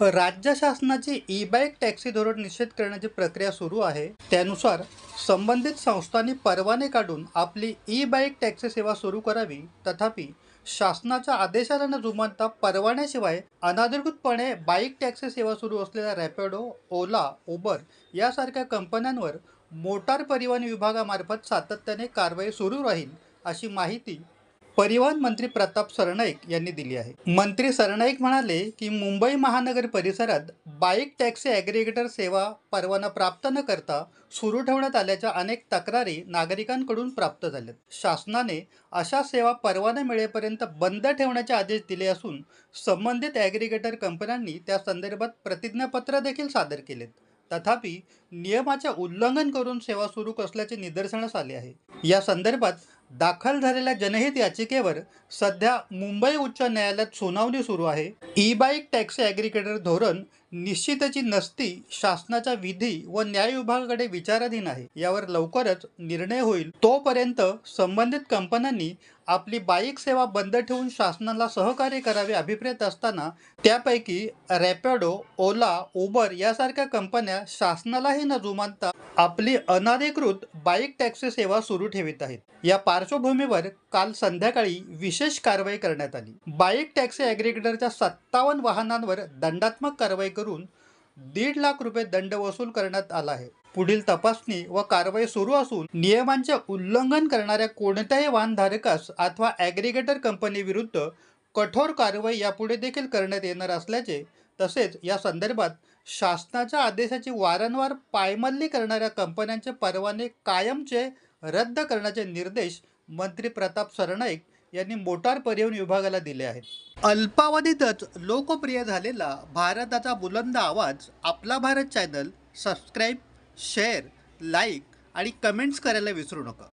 राज्य शासनाची e bike taxi धोरण निश्चित करण्याची प्रक्रिया सुरू आहे. त्यानुसार संबंधित संस्थांनी परवाने काढून आपली ई बाईक टॅक्सी सेवा सुरू करावी. तथापि शासनाच्या आदेशाला न जुमानता परवान्याशिवाय अनाधिकृतपणे बाईक टॅक्सी सेवा सुरू असलेल्या रॅपिडो ओला उबर यासारख्या कंपन्यांवर मोटार परिवहन विभागामार्फत सातत्याने कारवाई सुरू राहील अशी माहिती परिवहन मंत्री प्रताप सरनाईक यांनी दिली आहे. मंत्री सरनाईक म्हणाले की मुंबई महानगर परिसरात बाईक टॅक्सी ॲग्रिगेटर सेवा परवाना प्राप्त न करता सुरू ठेवण्यात आल्याच्या अनेक तक्रारी नागरिकांकडून प्राप्त झाल्यात. शासनाने अशा सेवा परवाना मिळेपर्यंत बंद ठेवण्याचे आदेश दिले असून संबंधित ॲग्रिगेटर कंपन्यांनी त्या संदर्भात प्रतिज्ञापत्र देखील सादर केलेत. तथापि नियमाचे उल्लंघन करून सेवा सुरू असल्याचे निदर्शनास आले आहे. या संदर्भात दाखल झालेल्या जनहित याचिकेवर सध्या मुंबई उच्च न्यायालयात सुनावणी सुरू आहे. ई बाईक टॅक्सी ॲग्रिकेटर धोरण निश्चितची नसती शासनाच्या विधी व न्याय विभागाकडे विचाराधीन आहे. यावर लवकरच निर्णय होईल. तोपर्यंत संबंधित कंपन्यांनी आपली बाईक सेवा बंद ठेवून शासनाला सहकार्य करावे अभिप्रेत असताना त्यापैकी रॅपिडो ओला उबर यासारख्या कंपन्या शासनालाही न जुमानता आपली अनधिकृत बाईक टॅक्सी सेवा सुरू ठेवित आहेत. या पार्श्वभूमीवर काल संध्याकाळी विशेष कारवाई करण्यात आली. बाईक टॅक्सी ॲग्रिगेटरच्या सत्तावन्न वाहनांवर दंडात्मक कारवाई करून दीड लाख रुपये दंड वसूल करण्यात आला आहे. पुढील तपासणी व कारवाई सुरू असून नियमांचे उल्लंघन करणाऱ्या कोणत्याही वाहनधारकास अथवा ॲग्रिगेटर कंपनी विरुद्ध कठोर कारवाई यापुढे देखील करण्यात येणार असल्याचे तसेच या संदर्भात शासनाच्या आदेशाची वारंवार पायमल्ली करणाऱ्या कंपन्यांचे परवाने कायमचे रद्द करण्याचे निर्देश मंत्री प्रताप सरनाईक यांनी मोटार परिवहन विभागाला दिले आहेत. अल्पावधीतच लोकप्रिय झालेला भारताचा बुलंद आवाज आपला Bharat channel subscribe share like आणि कमेंट्स करायला विसरू नका.